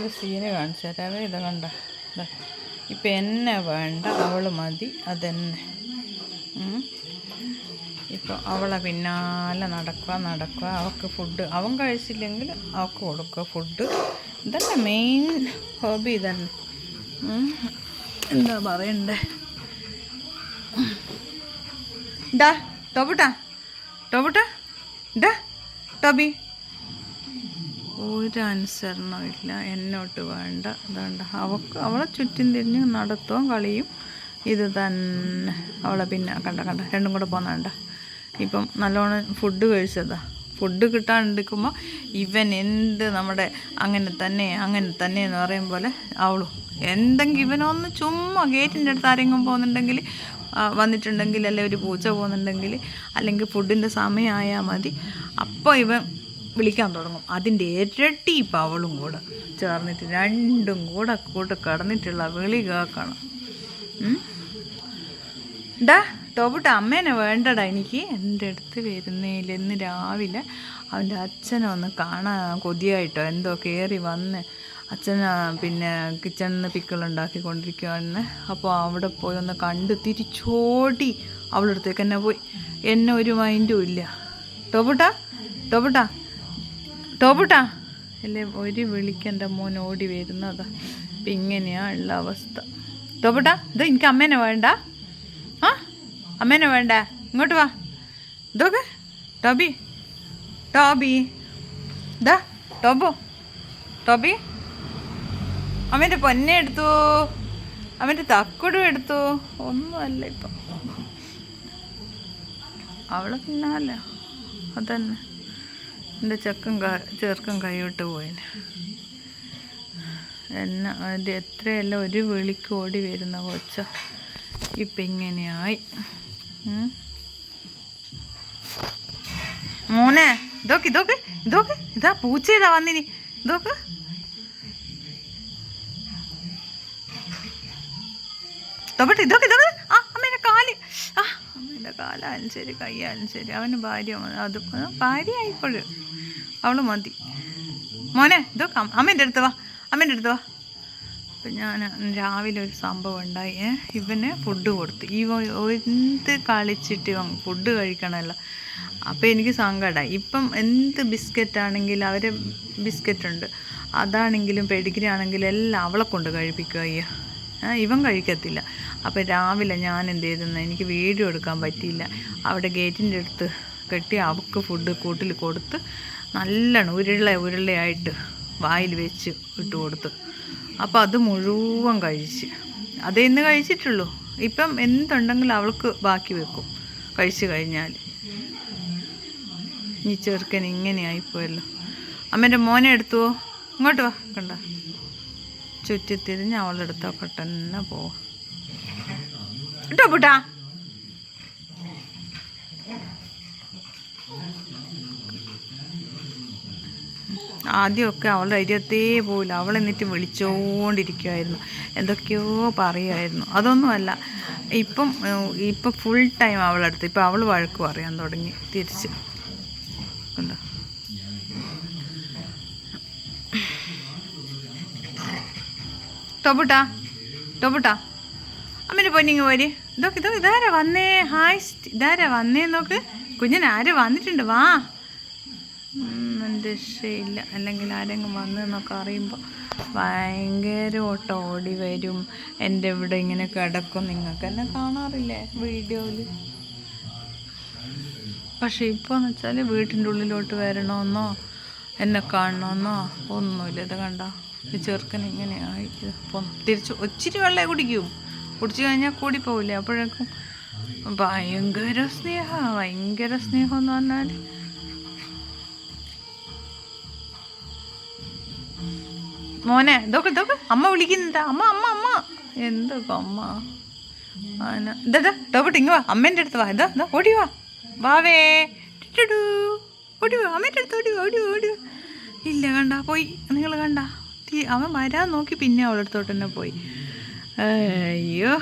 ഒരു സീന് കാണിച്ചു തരാവേ ഇത് കണ്ട? ഇപ്പം എന്നെ വേണ്ട അവൾ മതി അതെന്നെ. ഇപ്പോൾ അവളെ പിന്നാലെ നടക്കുക നടക്കുക അവൾക്ക് ഫുഡ് അവൻ കഴിച്ചില്ലെങ്കിൽ അവൾക്ക് കൊടുക്കുക ഫുഡ് ഇതന്നെ മെയിൻ ഹോബി ഇതന്നെ. എന്താ പറയണ്ടേ? ഡാ ടോബുട്ടാ ടോബുട്ടാ ഡാ ടോബി. ഒരു അനുസരണവും ഇല്ല എന്നോട്ട് വേണ്ട. അതുകൊണ്ട് അവൾക്ക് അവളെ ചുറ്റും തിരിഞ്ഞ് നടത്തവും കളിയും ഇത് തന്നെ. അവളെ പിന്നെ കണ്ട കണ്ട രണ്ടും കൂടെ പോകുന്നുണ്ട ഇപ്പം നല്ലോണം ഫുഡ് കഴിച്ചതാ. ഫുഡ് കിട്ടാണ്ടിരിക്കുമ്പോൾ ഇവൻ എന്ത് നമ്മുടെ അങ്ങനെ തന്നെ അങ്ങനെ തന്നെ എന്ന് പറയും പോലെ അവളും. എന്തെങ്കിലും ഇവനൊന്ന് ചുമ്മാ ഗേറ്റിന്റെ അടുത്ത് ആരെങ്കിലും പോകുന്നുണ്ടെങ്കിൽ വന്നിട്ടുണ്ടെങ്കിൽ അല്ലെങ്കിൽ ഒരു പൂച്ച പോകുന്നുണ്ടെങ്കിൽ അല്ലെങ്കിൽ ഫുഡിന്റെ സമയമായാൽ മതി. അപ്പോൾ ഇവൻ വിളിക്കാൻ തുടങ്ങും. അതിന്റെ ഇരട്ടി ഇപ്പം അവളും കൂടെ ചേർന്നിട്ട് രണ്ടും കൂടെ കൂട്ട് കടന്നിട്ടുള്ള വിളി കേൾക്കണം? ഡാ ടോബുട്ട അമ്മേനെ വേണ്ടടാ എനിക്ക്. എന്റെ അടുത്ത് വരുന്നേയില്ല ഇന്ന് രാവിലെ അവന്റെ അച്ഛനെ ഒന്ന് കാണാൻ കൊതിയായിട്ടോ. എന്തോ കയറി വന്ന് അച്ഛൻ പിന്നെ കിച്ചണിൽ നിന്ന് പിക്കിളുണ്ടാക്കിക്കൊണ്ടിരിക്കുവാന്ന് അപ്പോൾ അവിടെ പോയി ഒന്ന് കണ്ട് തിരിച്ചോടി അവളുടെ അടുത്തേക്ക് തന്നെ പോയി. എന്നെ ഒരു മൈൻഡും ഇല്ല. ടോപ്പിട്ടാ ടോബുട്ടാ. ടോബുട്ടാ അല്ലേ ഒരു വിളിക്കെന്റെ മോൻ ഓടി വരുന്നതാ. അപ്പം ഇങ്ങനെയാ ഉള്ള അവസ്ഥ. തോപുട്ടാ ഇത് എനിക്ക് അമ്മേനെ വേണ്ട? ആ അമ്മേനെ വേണ്ട? ഇങ്ങോട്ട് വാ. ഇതൊക്കെ? Toby Toby. ദാ ടോബോ ടോബി. അമ്മേന്റെ പൊന്നെ എടുത്തു. അവന്റെ തക്കുടും എടുത്തു. ഒന്നുമല്ല ഇപ്പം. അവളെ പിന്നാലോ. അതന്നെ. എന്റെ ചെക്കൻ ചെറുക്കൻ കൈവിട്ട് പോയിന്. എന്നെ അതിന്റെ എത്രയല്ല ഒരു വിളിക്ക് ഓടി വരുന്ന കൊച്ച. ഇപ്പം ഇങ്ങനെയായി. മോനെ ഇതൊക്കെ ഇതൊക്കെ ഇതൊക്കെ ഇതാ പൂച്ച ഇതാ വന്നിനി. ഇതൊക്കെ. തൊക്കട്ടെ ഇതൊക്കെ ഇതൊക്കെ. ആ അമ്മേന്റെ കാൽ. ആ അമ്മേന്റെ കാലായാലും ശരി കൈയായാലും ശരി. അവന് ഭാര്യ. അത് ഭാര്യ ആയിപ്പോഴും അവൾ മതി. മോനെ അമ്മ- അമ്മേന്റെ അടുത്ത് വാ. അമ്മേന്റെ അടുത്ത് വാ. അപ്പം ഞാൻ രാവിലെ ഒരു സംഭവം ഉണ്ടായി. ഇവന് ഫുഡ് കൊടുത്തു. ഇവ എന്ത് കളിച്ചിട്ട് ഫുഡ് കഴിക്കണമല്ലോ അപ്പോൾ എനിക്ക് സങ്കടമായി ഇപ്പം എന്ത് ബിസ്ക്കറ്റ് ആണെങ്കിലും അവർ ബിസ്ക്കറ്റ് ഉണ്ട്. അതാണെങ്കിലും പെഡിഗ്രി ആണെങ്കിലും എല്ലാം അവളെ കൊണ്ട് കഴിപ്പിക്കുക അയ്യ. ഇവൻ കഴിക്കത്തില്ല. അപ്പോൾ രാവിലെ ഞാൻ എന്ത് ചെയ്തെന്ന് എനിക്ക് വീഡിയോ എടുക്കാൻ പറ്റിയില്ല. അവിടെ ഗേറ്റിന്റെ അടുത്ത് കെട്ടി അവൾക്ക് ഫുഡ് കൂട്ടിൽ കൊടുത്ത് നല്ലോണം ഉരുള ഉരുളയായിട്ട് വായിൽ വെച്ച് ഇട്ട് കൊടുത്തു. അപ്പോൾ അത് മുഴുവൻ കഴിച്ച്. അതേ ഇന്ന് കഴിച്ചിട്ടുള്ളൂ. ഇപ്പം എന്തുണ്ടെങ്കിലും അവൾക്ക് ബാക്കി വെക്കും. കഴിച്ചു കഴിഞ്ഞാൽ ഈ ചെറുക്കൻ ഇങ്ങനെയായിപ്പോയല്ലോ അമ്മേന്റെ മോനെ എടുത്തുവോ? ഇങ്ങോട്ട് വാ കണ്ട? ചുറ്റിത്തിരിഞ്ഞ് അവളെടുത്ത പെട്ടെന്ന് പോവാം. കേട്ടോ പുട്ടാ. ആദ്യമൊക്കെ അവളുടെ അരിയത്തേ പോയില്ല അവൾ എന്നിട്ട് വിളിച്ചുകൊണ്ടിരിക്കുമായിരുന്നു എന്തൊക്കെയോ പറയുമായിരുന്നു അതൊന്നുമല്ല. ഇപ്പം ഇപ്പം ഫുൾ ടൈം അവളടുത്ത് ഇപ്പം അവൾ വഴക്ക് പറയാൻ തുടങ്ങി. തിരിച്ച്. കണ്ടോ? ടോബുട്ടാ ടോബുട്ടാ അമ്മേന്റെ പൊന്നിങ്ങ് പോര് ഇതൊക്കെ ഇതൊക്കെ ഇതാരാ വന്നേ? ഹായ് ഇതാരാ വന്നേ? നോക്ക്. കുഞ്ഞിനാരെ വന്നിട്ടുണ്ട്? വാ. രക്ഷയില്ല. അല്ലെങ്കിൽ ആരെങ്കിലും വന്നെന്നൊക്കെ അറിയുമ്പോൾ ഭയങ്കര ഓട്ടം ഓടി വരും. എന്റെ ഇവിടെ ഇങ്ങനെ കിടക്കും. നിങ്ങൾക്ക് എന്നെ കാണാറില്ലേ വീഡിയോയിൽ പക്ഷെ ഇപ്പോൾ എന്ന് വെച്ചാൽ വീട്ടിന്റെ ഉള്ളിലോട്ട് വരണമെന്നോ എന്നെ കാണണമെന്നോ ഒന്നുമില്ല. ഇത് കണ്ട ചെറുക്കൻ ഇങ്ങനെയായി അപ്പം തിരിച്ച് ഒച്ചിരി വെള്ളം കുടിക്കും. കുടിച്ചു കഴിഞ്ഞാൽ കൂടി പോവില്ലേ അപ്പോഴേക്കും ഭയങ്കര സ്നേഹമാണ് ഭയങ്കര സ്നേഹം എന്ന് പറഞ്ഞാൽ മോനെ ഇതൊക്കെ ഇതൊക്കെ അമ്മ വിളിക്കുന്നുണ്ട് അമ്മ അമ്മ അമ്മ. എന്തൊക്കെ അമ്മ? ആന ഇങ്ങ് വാ. അമ്മേന്റെ അടുത്ത് വാ. ഇതാ ഓടി വാ. വാവേ. ടുടുടു. ഓടി വാ. അമ്മേന്റെ അടുത്ത് ഓടി ഓടി ഓടി ഇല്ല കണ്ട. പോയി. നിങ്ങൾ കണ്ട. അവൻ വരാൻ നോക്കി പിന്നെ അവളടുത്തോട്ട് തന്നെ പോയി. അയ്യോ.